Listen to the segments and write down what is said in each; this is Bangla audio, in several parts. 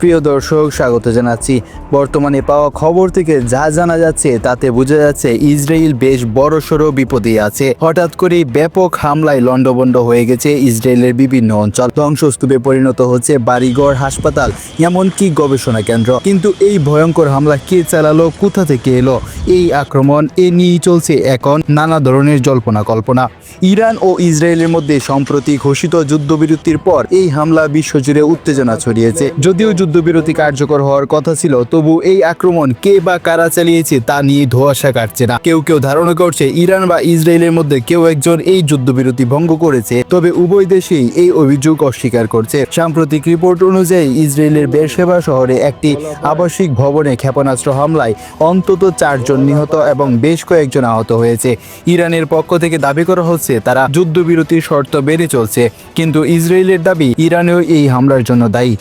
প্রিয় দর্শক, স্বাগত জানাচ্ছি। বর্তমানে পাওয়া খবর থেকে যা জানা যাচ্ছে, তাতে বোঝা যাচ্ছে ইসরায়েল বেশ বড়সড় বিপদে আছে। হঠাৎ করে ব্যাপক হামলায় লণ্ডভণ্ড হয়ে গেছে ইসরায়েলের বিভিন্ন অঞ্চল। ধ্বংসস্তূপে পরিণত হচ্ছে বাড়িঘর, হাসপাতাল, এমনকি গবেষণা কেন্দ্র। কিন্তু এই ভয়ঙ্কর হামলা কে চালালো, কোথা থেকে এলো? এই আক্রমণ এ নিয়েই চলছে এখন নানা ধরনের জল্পনা কল্পনা। ইরান ও ইসরায়েলের মধ্যে সম্প্রতি ঘোষিত যুদ্ধবিরতির পর এই হামলা বিশ্বজুড়ে উত্তেজনা ছড়িয়েছে। যদিও যুদ্ধবিরতি কার্যকর হওয়ার কথা ছিল, তবু এই আক্রমণ কে বা কারা চালিয়েছে তা নিয়ে ধোঁয়াশা কাটছে না। কেউ কেউ ধারণা করছে ইরান বা ইসরায়েলের মধ্যে কেউ একজন এই যুদ্ধবিরতি ভঙ্গ করেছে, তবে উভয় দেশেই এই অভিযোগ অস্বীকার করছে। সাম্প্রতিক রিপোর্ট অনুযায়ী ইসরায়েলের বেরশেবা শহরে একটি আবাসিক ভবনে ক্ষেপণাস্ত্র হামলায় অন্তত চারজন নিহত এবং বেশ কয়েকজন আহত হয়েছে। ইরানের পক্ষ থেকে দাবি করা হচ্ছে, তারা যুদ্ধবিরতির শর্ত বেড়ে চলছে, কিন্তু ইসরায়েলের দাবি ইরানেও এই হামলার জন্য দায়ী।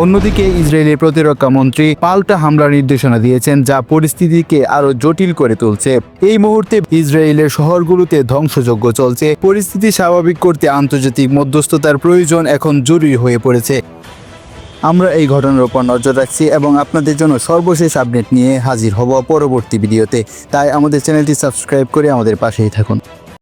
অন্যদিকে ইসরায়েলের প্রতিরক্ষা মন্ত্রী পাল্টা হামলার নির্দেশনা দিয়েছেন, যা পরিস্থিতিকে আরও জটিল করে তুলছে। এই মুহূর্তে ইসরায়েলের শহরগুলোতে ধ্বংসযজ্ঞ চলছে। পরিস্থিতি স্বাভাবিক করতে আন্তর্জাতিক মধ্যস্থতার প্রয়োজন এখন জরুরি হয়ে পড়েছে। আমরা এই ঘটনার উপর নজর রাখছি এবং আপনাদের জন্য সর্বশেষ আপডেট নিয়ে হাজির হব পরবর্তী ভিডিওতে। তাই আমাদের চ্যানেলটি সাবস্ক্রাইব করে আমাদের পাশেই থাকুন।